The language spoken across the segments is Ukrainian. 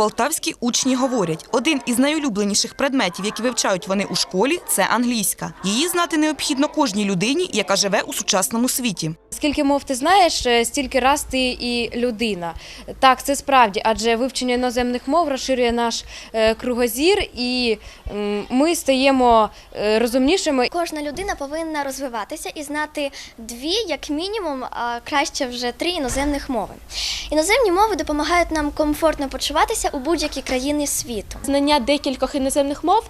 Полтавські учні говорять, один із найулюбленіших предметів, які вивчають вони у школі, це англійська. Її знати необхідно кожній людині, яка живе у сучасному світі. Скільки мов ти знаєш, е, стільки раз ти і людина. Так, це справді, адже вивчення іноземних мов розширює наш е, кругозір, і ми стаємо е, розумнішими. Кожна людина повинна розвиватися і знати дві, як мінімум, а краще вже три іноземних мови. Іноземні мови допомагають нам комфортно почуватися у будь-якій країні світу. Знання декількох іноземних мов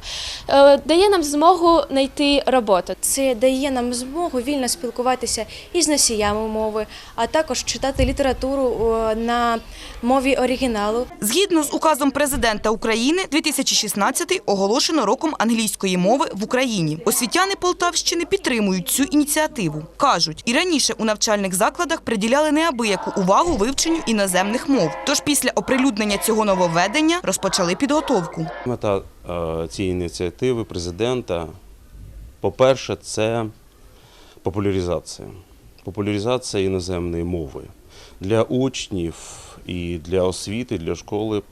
е, дає нам змогу знайти роботу. Це дає нам змогу вільно спілкуватися із носіями мови, а також читати літературу на мові оригіналу. Згідно з указом президента України, 2016 оголошено роком англійської мови в Україні. Освітяни Полтавщини підтримують цю ініціативу. кажуть, і раніше у навчальних закладах приділяли неабияку увагу вивченню іноземних мов. Тож після оприлюднення цього нововведення розпочали підготовку. Мета е, цієї ініціативи президента, по-перше, це популяризація. Популяризація іноземної мови для учнів і для освіти, для школи.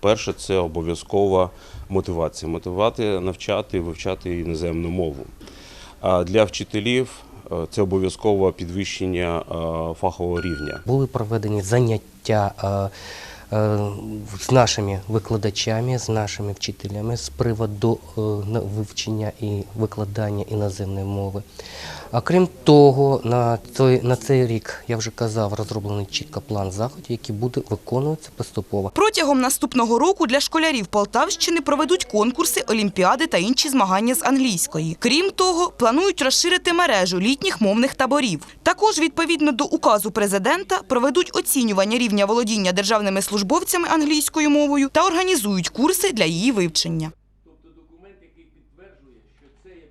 Перше, це обов'язкова мотивація. Мотивувати, навчати, вивчати іноземну мову. А для вчителів це обов'язкове підвищення е, фахового рівня. Були проведені заняття е, е, з нашими викладачами, з нашими вчителями з приводу е, вивчення і викладання іноземної мови. А крім того, на цей, на цей рік, я вже казав, розроблений чітко план заходів, який буде виконуватися поступово. Протягом наступного року для школярів Полтавщини проведуть конкурси, олімпіади та інші змагання з англійської. Крім того, планують розширити мережу літніх мовних таборів. Також, відповідно до указу президента, проведуть оцінювання рівня володіння державними службовцями англійською мовою та організують курси для її вивчення.